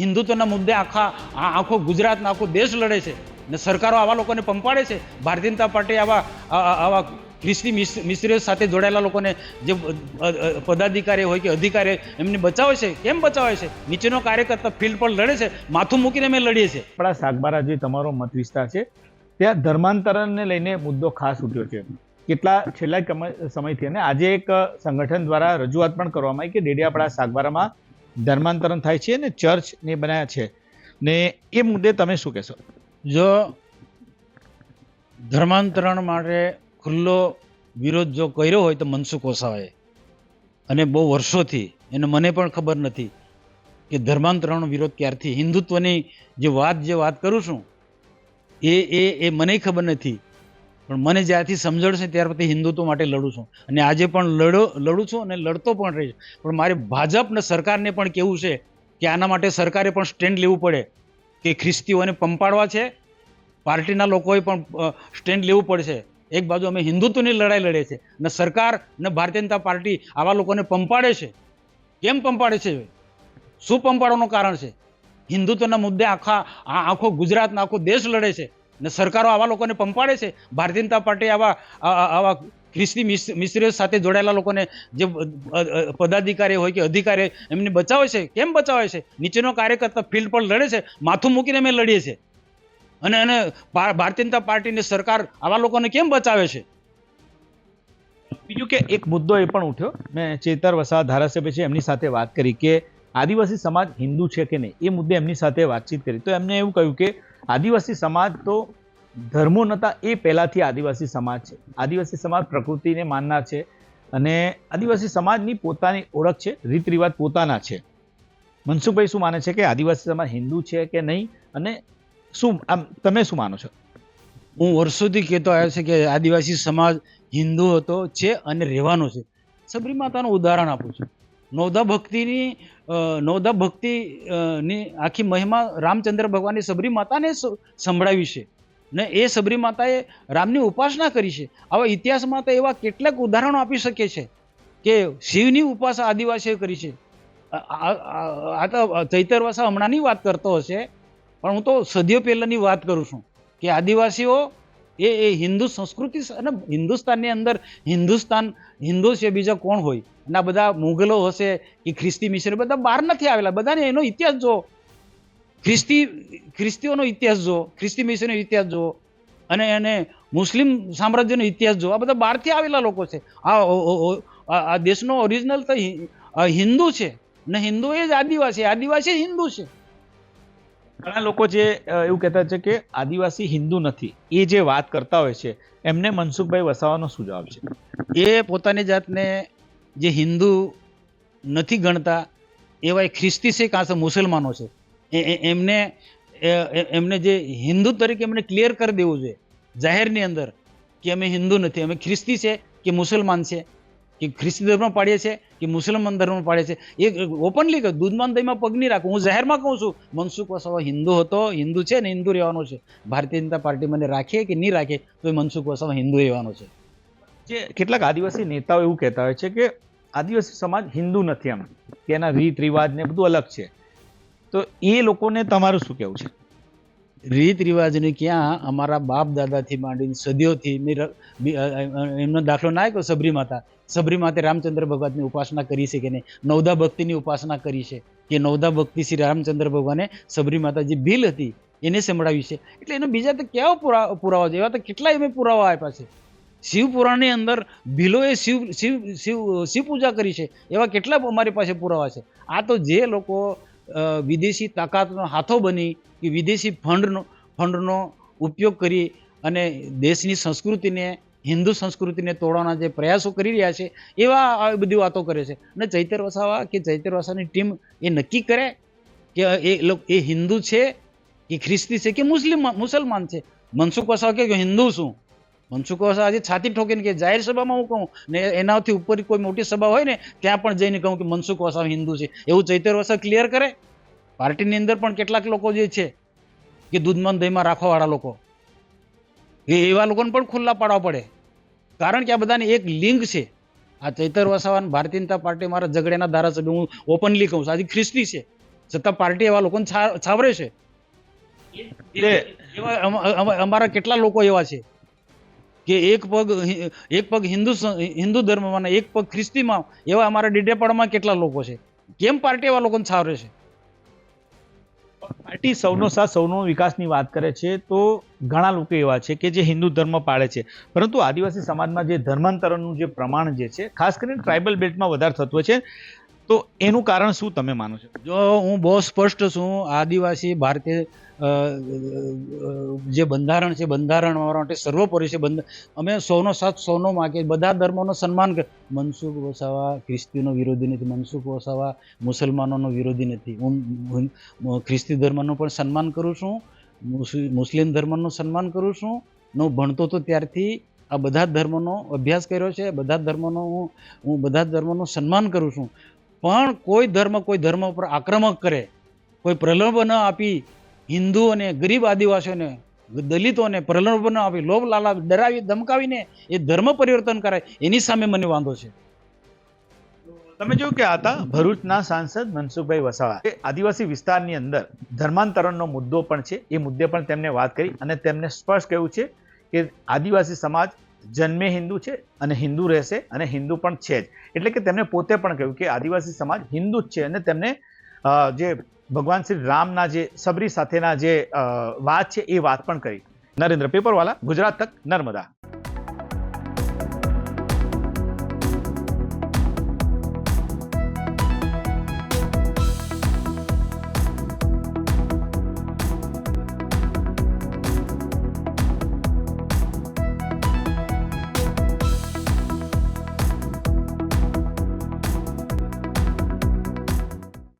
હિન્દુત્વના મુદ્દે આખા આખો ગુજરાતનો આખો દેશ લડે છે ને સરકારો આવા લોકોને પંપાડે છે? ભારતીય જનતા પાર્ટી આવા આવા ખ્રિસ્તી મિસ- મિસ્ત્રીઓ સાથે જોડાયેલા લોકોને જે પદાધિકારી હોય કે અધિકારી એમને બચાવે છે? કેમ બચાવે છે? નીચેનો કાર્યકર્તા ફિલ્ડ પર લડે છે? માથું મૂકીને અમે લડીએ છીએ. આપણા સાગબારા જે તમારો મત વિસ્તાર છે. ત્યાં ધર્માંતરણને લઈને મુદ્દો ખાસ ઉઠ્યો છે. કેટલા, છેલ્લા સમયથી અને આજે એક સંગઠન દ્વારા રજૂઆત પણ કરવામાં આવી કે ડેડિયાપાડા સાગબારામાં ધર્માંતરણ થાય છે ને ચર્ચ ને બનાવ્યા છે. ને એ મુદ્દે તમે શું કહેશો? જો ધર્માંતરણ માટે ખુલ્લો વિરોધ જો કર્યો હોય તો મનસુખ ઓસાવાએ અને બહુ વર્ષોથી, એને મને પણ ખબર નથી કે ધર્માંતરણનો વિરોધ ક્યારથી, હિન્દુત્વની જે વાત જે વાત કરું છું, એ એ એ મને ખબર નથી. પણ મને જ્યારથી સમજણ છે ત્યાર પછી હિન્દુત્વ માટે લડું છું. અને આજે પણ લડો, લડું છું અને લડતો પણ રહીશ. પણ મારે ભાજપ ને સરકારને પણ કેવું છે કે આના માટે સરકારે પણ સ્ટેન્ડ લેવું પડે કે ખ્રિસ્તીઓને પંપાડવા છે. પાર્ટીના લોકોએ પણ સ્ટેન્ડ લેવું પડશે. એક બાજુ અમે હિન્દુત્વની લડાઈ લડે છે. ને સરકાર ને ભારતીય જનતા પાર્ટી આવા લોકોને પંપાડે છે. કેમ પંપાડે છે? શું પંપાડવાનું કારણ છે? હિન્દુત્વના મુદ્દે આખા આખો ગુજરાતનો આખો દેશ લડે છે. ને સરકારો આવા લોકોને પંપાડે છે? ભારતીય જનતા પાર્ટી આવા આવા ખ્રિસ્તી મિશ્રીઓ સાથે જોડાયેલા લોકોને જે પદાધિકારી હોય કે અધિકારી એમને બચાવે છે? કેમ બચાવે છે? નીચેનો કાર્યકર્તા ફિલ્ડ પર લડે છે? માથું મૂકીને અમે લડીએ છીએ. અને અને ભારતીય જનતા પાર્ટીની સરકાર આવા લોકોને કેમ બચાવે છે? બીજું કે એક મુદ્દો એ પણ ઉઠ્યો. મેં ચેતર વસા ધારાસભ્ય છે, એમની સાથે વાત કરી કે આદિવાસી સમાજ હિન્દુ છે કે નહીં, એ મુદ્દે એમની સાથે વાતચીત કરી. તો એમને એવું કહ્યું કે આદિવાસી સમાજ તો ધર્મો નહોતા એ પહેલાંથી આદિવાસી સમાજ છે. આદિવાસી સમાજ પ્રકૃતિને માનનાર છે અને આદિવાસી સમાજની પોતાની ઓળખ છે રીત રિવાજ પોતાના છે. મનસુખભાઈ શું માને છે કે આદિવાસી સમાજ હિન્દુ છે કે નહીં? અને શું, આમ તમે શું માનો છો? હું વર્ષોથી કહેતો આવ્યો છે કે આદિવાસી સમાજ હિન્દુ હતો, છે અને રહેવાનો છે. સબરી માતાનું ઉદાહરણ આપું છું. નવદા ભક્તિની નવદા ભક્તિ આખી મહિમા રામચંદ્ર ભગવાનની સબરી માતાને સંભળાવી છે. ને એ સબરી માતાએ રામની ઉપાસના કરી છે. આવા ઇતિહાસમાં તો એવા કેટલાક ઉદાહરણો આપી શકે છે કે શિવની ઉપાસના આદિવાસીએ કરી છે. આ તો ચૈતર વાસા હમણાંની વાત કરતો હશે, પણ હું તો સદીઓ પહેલાંની વાત કરું છું કે આદિવાસીઓ એ એ હિન્દુ સંસ્કૃતિ અને હિન્દુસ્તાનની અંદર હિન્દુસ્તાન, હિન્દુ છે, બીજા કોણ હોય? અને આ બધા મુગલો હશે કે ખ્રિસ્તી મિશ્ર બધા બહાર નથી આવેલા. બધાને એનો ઇતિહાસ જો ખ્રિસ્તી, ખ્રિસ્તીઓનો ઇતિહાસ જો ખ્રિસ્તી મિશ્રનો ઇતિહાસ જો અને એને મુસ્લિમ સામ્રાજ્યનો ઇતિહાસ જો આ બધા બહારથી આવેલા લોકો છે. આ આ દેશનો ઓરિજિનલ તો હિન્દુ છે. ને હિન્દુ એ જ આદિવાસી આદિવાસી હિન્દુ છે. ઘણા લોકો જે એવું કહેતા છે કે આદિવાસી હિન્દુ નથી. એ જે વાત કરતા હોય છે, એમને મનસુખભાઈ વસાવાનો શું જવાબ છે. એ પોતાની જાતને જે હિન્દુ નથી ગણતા, એવા ખ્રિસ્તી છે કાં તો મુસલમાનો છે. એમને એમને જે હિન્દુ તરીકે એમને ક્લિયર કરી દેવું જોઈએ. જાહેરની અંદર કે અમે હિન્દુ નથી, અમે ખ્રિસ્તી છે કે મુસલમાન છે. કે ખ્રિસ્તી ધર્મ પાડીએ છીએ કે મુસલમાન ધર્મ પાડે છે એ ઓપનલી કે દૂધમાન દહીંમાં પગ નહીં રાખું. હું જાહેરમાં કહું છું, મનસુખ વસાવા હિન્દુ હતો, હિન્દુ છે ને હિન્દુ રહેવાનો છે. ભારતીય જનતા પાર્ટી મને રાખે કે નહીં રાખે તો એ મનસુખ વસાવા હિન્દુ રહેવાનો છે. જે કેટલાક આદિવાસી નેતાઓ એવું કહેતા હોય છે કે આદિવાસી સમાજ હિન્દુ નથી એમ. એના રીત રિવાજ ને બધું અલગ છે. તો એ લોકોને તમારું શું કહેવું છે? રીત રિવાજને ક્યાં અમારા બાપ દાદાથી માંડીને સદીઓથી એમનો દાખલો ના આપ્યો સબરી માતા. સબરી માતે રામચંદ્ર ભગવાનની ઉપાસના કરી છે કે નહીં? નવદા ભક્તિની ઉપાસના કરી છે કે નવદા ભક્તિ શ્રી રામચંદ્ર ભગવાને સબરી માતા જે ભીલ હતી, એને સંભળાવી છે. એટલે એનો બીજા તો કેવા પુરા પુરાવા છે? એવા તો કેટલા એમે પુરાવા આપ્યા છે. શિવ પુરાણની અંદર ભીલોએ શિવ શિવ શિવ શિવ પૂજા કરી છે. એવા કેટલા અમારી પાસે પુરાવા છે? આ તો જે લોકો વિદેશી તાકાતનો હાથો બની કે વિદેશી ફંડનો ફંડનો ઉપયોગ કરી અને દેશની સંસ્કૃતિને, હિન્દુ સંસ્કૃતિને તોડવાના જે પ્રયાસો કરી રહ્યા છે, એવા આવી બધી વાતો કરે છે. અને ચૈતર વસાવા કે ચૈતર વસાની ટીમ એ નક્કી કરે કે એ લોકો, એ હિન્દુ છે કે ખ્રિસ્તી છે કે મુસ્લિમ, મુસલમાન છે? મનસુખ વસાવા કે હિન્દુ શું મનસુખ આજે છાતી ઠોકીને કે જાહેર સભામાં હું કહું ને એનાથી ઉપર કોઈ મોટી સભા હોય ને ત્યાં પણ જઈને કહું કે મનસુખ વસાવા હિન્દુ છે. એવું ચૈતર વસા ક્લિયર કરે? પાર્ટીની અંદર પણ કેટલાક લોકો જે છે કે દૂધમાં દહીંમાં રાખવાવાળા લોકો એ એવા લોકોને પણ ખુલ્લા પાડવા પડે. કારણ કે આ બધાની એક લિંક છે. આ ચૈતર વસાવા ભારતીય જનતા પાર્ટી મારા ઝઘડેના ધારાસભ્ય હું ઓપનલી કહું છું આજે ખ્રિસ્તી છે. છતાં પાર્ટી એવા લોકોને છા- છાવરે છે. અમારા કેટલા લોકો એવા છે? કે એક પગ એક પગ હિન્દુ હિન્દુ ધર્મમાં એક પગ ખ્રિસ્તીમાં, એવા અમારા ડીડેપાડામાં કેટલા લોકો છે? કેમ પાર્ટી એવા લોકોને છાવરે છે પાર્ટી સૌનો સાથ, સૌનો વિકાસની વાત કરે છે, તો ઘણા લોકો એવા છે કે જે હિન્દુ ધર્મ પાળે છે. પરંતુ આદિવાસી સમાજમાં જે ધર્માંતરણનું જે પ્રમાણ જે છે, ખાસ કરીને ટ્રાઇબલ બેલ્ટમાં વધારે થતું છે. તો એનું કારણ શું તમે માનો છો? જો હું બહુ સ્પષ્ટ છું, આદિવાસી, ભારતીય જે બંધારણ છે, બંધારણ માટે સર્વોપરી છે. બંધ, અમે સૌનો સાથ સૌનો માગીએ. બધા ધર્મોનો સન્માન મનસુખ વસાવા ખ્રિસ્તીનો વિરોધી નથી, મનસુખ વસાવા મુસલમાનોનો વિરોધી નથી. હું ખ્રિસ્તી ધર્મનું પણ સન્માન કરું છું મુસ્લિમ ધર્મનું સન્માન કરું છું. હું ભણતો તો ત્યારથી આ બધા ધર્મનો અભ્યાસ કર્યો છે. બધા ધર્મનો હું હું બધા ધર્મનું સન્માન કરું છું. પણ કોઈ ધર્મ કોઈ ધર્મ પર આક્રમક કરે, કોઈ પ્રલોભન આપી હિન્દુઓને ગરીબ આદિવાસીઓને, દલિતોને પ્રલોભન આપી, લોભ લાલા ડરાવી, ધમકાવીને એ ધર્મ પરિવર્તન કરાય, એની સામે મને વાંધો છે. તમે જોયું કે આતા ભરૂચના સાંસદ મનસુખભાઈ વસાવા એ આદિવાસી વિસ્તારની અંદર ધર્માંતરણનો મુદ્દો પણ છે. એ મુદ્દે પણ તેમને વાત કરી અને તેમને સ્પષ્ટ કહ્યું છે કે આદિવાસી સમાજ જન્મે હિન્દુ છે અને હિન્દુ રહેશે અને હિન્દુ પણ છે જ. એટલે કે તેમણે પોતે પણ કહ્યું કે આદિવાસી સમાજ હિન્દુ જ છે અને તેમને જે ભગવાન શ્રી રામના જે સબરી સાથેના જે વાત છે એ વાત પણ કરી. નરેન્દ્ર પેપરવાલા, ગુજરાત તક નર્મદા.